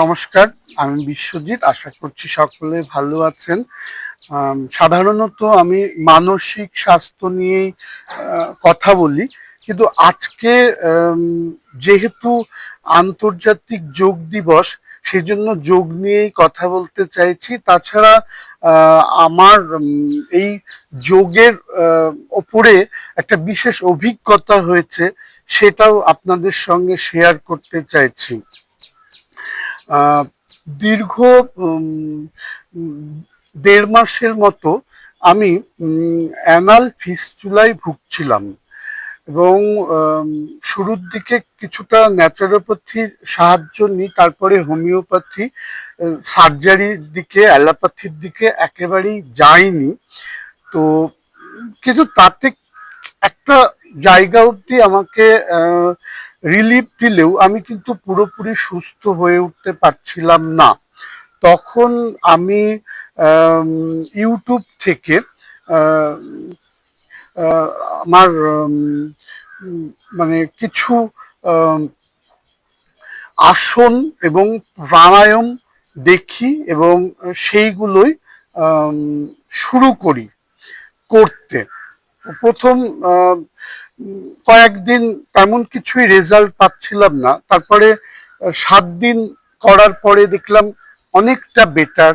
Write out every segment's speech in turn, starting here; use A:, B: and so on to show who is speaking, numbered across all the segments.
A: নমস্কার, আমি বিশ্বজিৎ। আশা করছি সকলে ভালো আছেন। সাধারণত আমি মানসিক স্বাস্থ্য নিয়েই কথা বলি। কিন্তু আজকে যেহেতু আন্তর্জাতিক যোগ দিবস, সেজন্য যোগ নিয়েই কথা বলতে চাইছি। তাছাড়া আমার এই যোগের ওপরে একটা বিশেষ অভিজ্ঞতা হয়েছে, সেটাও আপনাদের সঙ্গে শেয়ার করতে চাইছি। দীর্ঘ দেড় মাসের মতো আমি অ্যানাল ফিস্চুলায় ভুগছিলাম। এবং শুরুর দিকে কিছুটা ন্যাচারোপ্যাথির সাহায্য নিই, তারপরে হোমিওপ্যাথি সার্জারির দিকে অ্যালোপ্যাথির দিকে একেবারেই যাইনি। তো, কিন্তু তাতে একটা জায়গা অবধি আমাকে রিলিফ দিলেও আমি কিন্তু পুরোপুরি সুস্থ হয়ে উঠতে পারছিলাম না। তখন আমি ইউটিউব থেকে আমার মানে কিছু আসন এবং প্রাণায়াম দেখি এবং সেইগুলোই শুরু করি করতে। প্রথম কয়েকদিন তেমন কিছুই রেজাল্ট পাচ্ছিলাম না। তারপরে সাত দিন করার পরে দেখলাম অনেকটা বেটার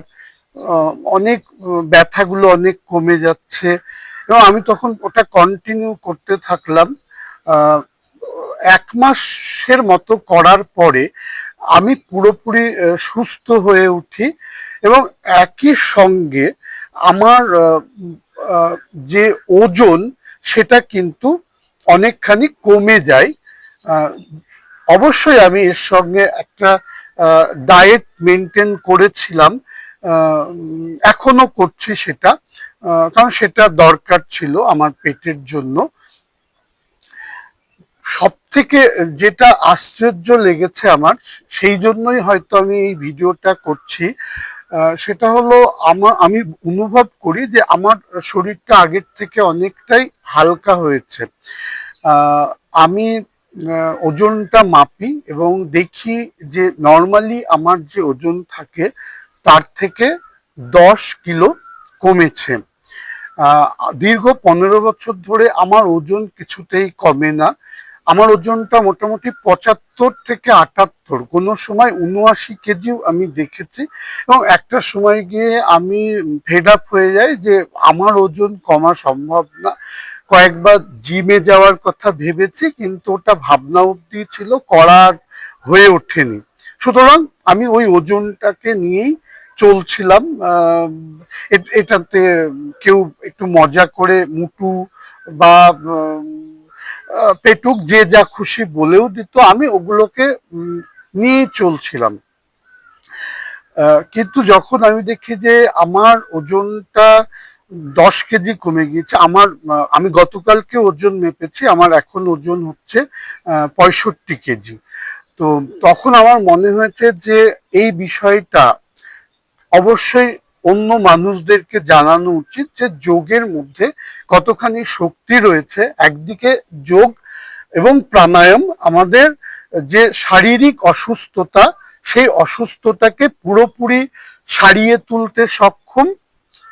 A: অনেক ব্যথাগুলো অনেক কমে যাচ্ছে। এবং আমি তখন ওটা কন্টিনিউ করতে থাকলাম। এক মাসের মতো করার পরে আমি পুরোপুরি সুস্থ হয়ে উঠি এবং একই সঙ্গে আমার যে ওজন সেটা কিন্তু অনেকখানি কমে যায়। অবশ্যই আমি এর সঙ্গে একটা ডায়েট মেনটেন করেছিলাম। এখনও করছি সেটা। কারণ সেটা দরকার ছিল আমার পেটের জন্য। সব থেকে যেটা আশ্চর্য লেগেছে আমার, সেই জন্যই হয়তো আমি এই ভিডিওটা করছি। সেটা হলো আমার আমি অনুভব করি যে আমার শরীরটা আগের থেকে অনেকটাই হালকা হয়েছে। আমি ওজনটা মাপি এবং দেখি যে নর্মালি আমার যে ওজন থাকে তার থেকে দশ কিলো কমেছে। দীর্ঘ পনেরো বছর ধরে আমার ওজন কিছুতেই কমে না। আমার ওজনটা মোটামুটি পঁচাত্তর থেকে আটাত্তর। কোনো সময় উনআশি কেজিও আমি দেখেছি এবং একটা সময় গিয়ে আমি ফেড আপ হয়ে যাই যে আমার ওজন কমা সম্ভব না। কয়েকবার জিমে যাওয়ার কথা ভেবেছি কিন্তু ওটা ভাবনা অব্দি ছিল, করার হয়ে ওঠেনি। সুতরাং আমি ওই ওজনটাকে নিয়েই চলছিলাম। এটাতে কেউ একটু মজা করে, মুটু বা পেটুক, যে যা খুশি বলেও দিত, আমি ওগুলোকে নিয়েই চলছিলাম। কিন্তু যখন আমি দেখি যে আমার ওজনটা দশ কেজি কমে গিয়েছে, আমার আমি গতকালকে ওজন মেপেছি, আমার এখন ওজন হচ্ছে পঁয়ষট্টি কেজি। তো তখন আমার মনে হয়েছে যে এই বিষয়টা অবশ্যই অন্য মানুষদেরকে জানানো উচিত যে যোগের মধ্যে কতখানি শক্তি রয়েছে। একদিকে যোগ এবং প্রাণায়াম আমাদের যে শারীরিক অসুস্থতা, সেই অসুস্থতাকে পুরোপুরি সারিয়ে তুলতে সক্ষম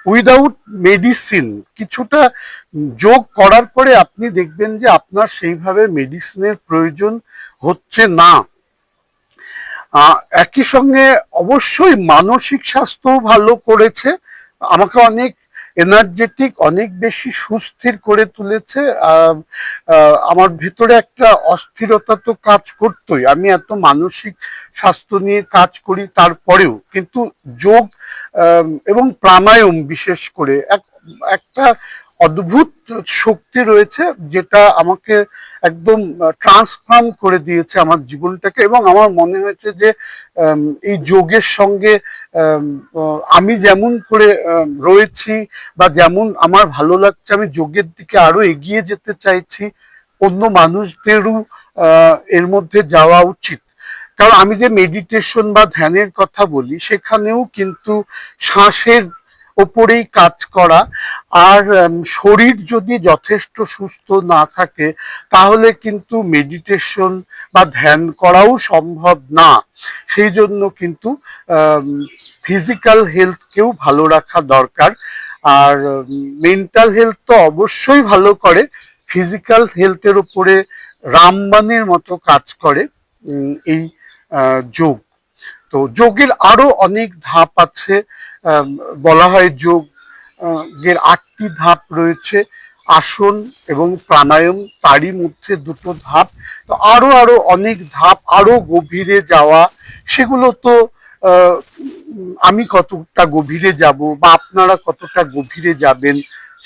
A: উইদাউট মেডিসিন কিছুটা যোগ করার পরে আপনি দেখবেন যে আপনার সেইভাবে মেডিসিনের প্রয়োজন হচ্ছে না। একই সঙ্গে অবশ্যই মানসিক স্বাস্থ্য ভালো করেছে। আমাকে অনেক এনার্জেটিক অনেক বেশি সুস্থির করে তুলেছে। আমার ভিতরে একটা অস্থিরতা তো কাজ করতোই। আমি এত মানসিক স্বাস্থ্য নিয়ে কাজ করি তারপরেও। কিন্তু যোগ এবং প্রাণায়াম বিশেষ করে এক, একটা অদ্ভুত শক্তি রয়েছে যেটা আমাকে একদম ট্রান্সফর্ম করে দিয়েছে আমার জীবনটাকে এবং আমার মনে হয়েছে যে এই যোগের সঙ্গে আমি যেমন করে রয়েছি বা যেমন আমার ভালো লাগছে, আমি যোগের দিকে আরও এগিয়ে যেতে চাইছি, অন্য মানুষদেরও এর মধ্যে যাওয়া উচিত। কারণ আমি যে মেডিটেশন বা ধ্যানের কথা বলি, সেখানেও কিন্তু শ্বাসের ওপরেই কাজ করা। আর শরীর যদি যথেষ্ট সুস্থ না থাকে, তাহলে কিন্তু মেডিটেশন বা ধ্যান করাও সম্ভব না। সেই জন্য কিন্তু ফিজিক্যাল হেলথকেও ভালো রাখা দরকার। আর মেন্টাল হেলথ তো অবশ্যই ভালো করে। ফিজিক্যাল হেলথের উপরে রামবানের মতো কাজ করে এই যোগ। তো যোগের আরও অনেক ধাপ আছে বলা হয় যোগ এর আটটি ধাপ রয়েছে, আসন এবং প্রাণায়াম, তারই মধ্যে দুটো ধাপ। তো আরও আরও অনেক ধাপ, আরও গভীরে যাওয়া, সেগুলো তো আমি কতটা গভীরে যাব বা আপনারা কতটা গভীরে যাবেন,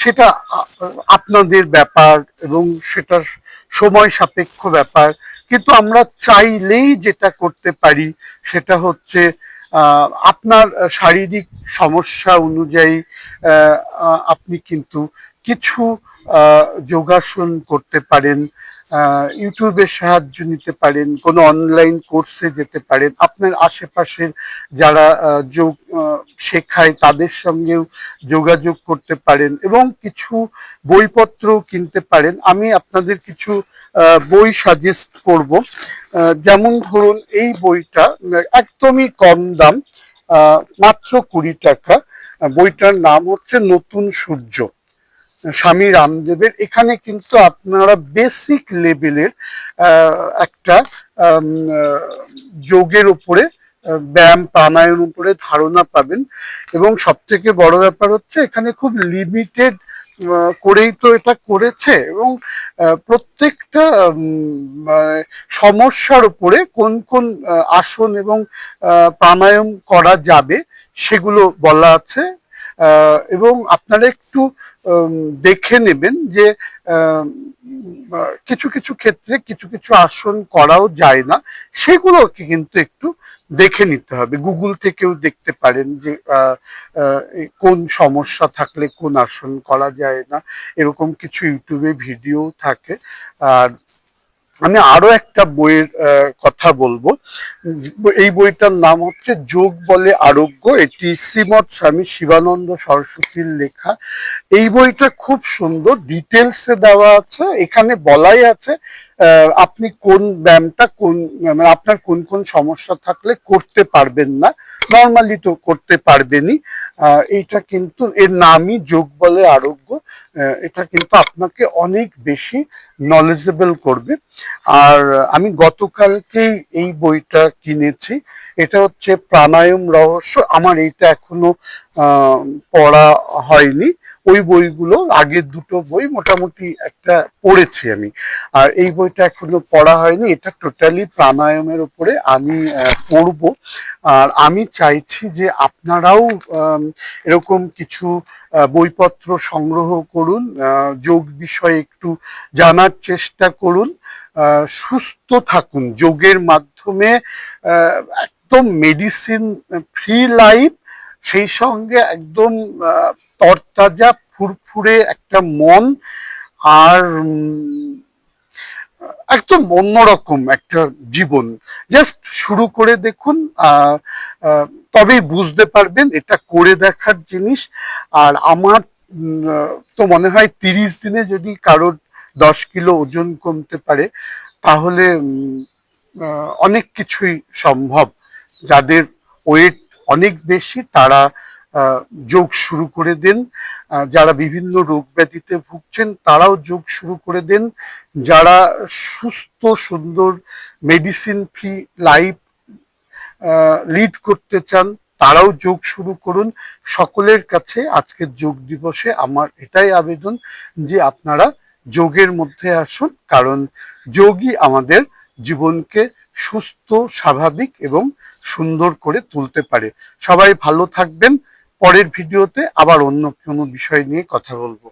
A: সেটা আপনাদের ব্যাপার এবং সেটা সময় সাপেক্ষ ব্যাপার। কিন্তু আমরা চাইলেই যেটা করতে পারি সেটা হচ্ছে আপনার শারীরিক সমস্যা অনুযায়ী আপনি কিন্তু কিছু যোগাসন করতে পারেন ইউটিউবের সাহায্য নিতে পারেন, কোনো অনলাইন কোর্সে যেতে পারেন। আপনার আশেপাশের যারা যোগ শেখায় তাদের সঙ্গেও যোগাযোগ করতে পারেন এবং কিছু বইপত্র কিনতে পারেন। আমি আপনাদের কিছু বই সাজেস্ট করব। যেমন ধরুন এই বইটা একদমই কম দাম মাত্র কুড়ি টাকা। বইটার নাম হচ্ছে নতুন সূর্য। স্বামী রামদেবের। এখানে কিন্তু আপনারা বেসিক লেভেলের একটা যোগের উপরে ব্যায়াম, প্রাণায়ামের উপরে ধারণা পাবেন। এবং সব থেকে বড় ব্যাপার হচ্ছে এখানে খুব লিমিটেড করেই তো এটা করেছে এবং প্রত্যেকটা সমস্যার উপরে কোন কোন আসন এবং প্রাণায়াম করা যাবে সেগুলো বলা আছে। এবং আপনারা একটু দেখে নেবেন যে কিছু কিছু ক্ষেত্রে কিছু কিছু আসন করাও যায় না। সেগুলোকে কিন্তু একটু দেখে নিতে হবে। গুগল থেকেও দেখতে পারেন যে কোন সমস্যা থাকলে কোন আসন করা যায় না। এরকম কিছু ইউটিউবে ভিডিও থাকে। আর আমি আরও একটা বইয়ের কথা বলব। এই বইটার নাম হচ্ছে যোগ বলে আরোগ্য এটি শ্রীমৎ স্বামী শিবানন্দ সরস্বতীর লেখা। এই বইটা খুব সুন্দর ডিটেলসে দেওয়া আছে, এখানে বলাই আছে আপনি কোন ব্যায়ামটা কোন মানে আপনার কোন কোন সমস্যা থাকলে করতে পারবেন না নর্মালি তো করতে পারবেনই। এইটা কিন্তু এর নামই যোগ বলে আরোগ্য। এটা কিন্তু আপনাকে অনেক বেশি নলেজেবল করবে। আর আমি গতকালকেই এই বইটা কিনেছি। এটা হচ্ছে প্রাণায়াম রহস্য। আমার এইটা এখনও পড়া হয়নি। ওই বইগুলো, আগের দুটো বই মোটামুটি একটা পড়েছি আমি। আর এই বইটা এখনও পড়া হয়নি, এটা টোটালি প্রাণায়ামের উপরে আমি পড়ব। আর আমি চাইছি যে আপনারাও এরকম কিছু বইপত্র সংগ্রহ করুন যোগ বিষয়ে একটু জানার চেষ্টা করুন। সুস্থ থাকুন। যোগের মাধ্যমে একদম মেডিসিন ফ্রি লাইফ সেই সঙ্গে একদম তরতাজা, ফুরফুরে একটা মন আর একদম অন্যরকম একটা জীবন। জাস্ট শুরু করে দেখুন তবেই বুঝতে পারবেন এটা করে দেখার জিনিস। আর আমার তো মনে হয় তিরিশ দিনে যদি কারোর দশ কিলো ওজন কমতে পারে, তাহলে অনেক কিছুই সম্ভব। যাদের ওয়েট অনেক বেশি তারা যোগ শুরু করে দেন। যারা বিভিন্ন রোগ ব্যাধিতে ভুগছেন, তারাও যোগ শুরু করে দেন। যারা সুস্থ, সুন্দর মেডিসিন ফ্রি লাইফ লিড করতে চান, তারাও যোগ শুরু করুন। সকলের কাছে আজকের যোগ দিবসে আমার এটাই আবেদন যে আপনারা যোগের মধ্যে আসুন, কারণ যোগই আমাদের জীবনকে সুস্থ, স্বাভাবিক এবং সুন্দর করে তুলতে পারে। সবাই ভালো থাকবেন। পরের ভিডিওতে আবার অন্য কোনো বিষয় নিয়ে কথা বলব।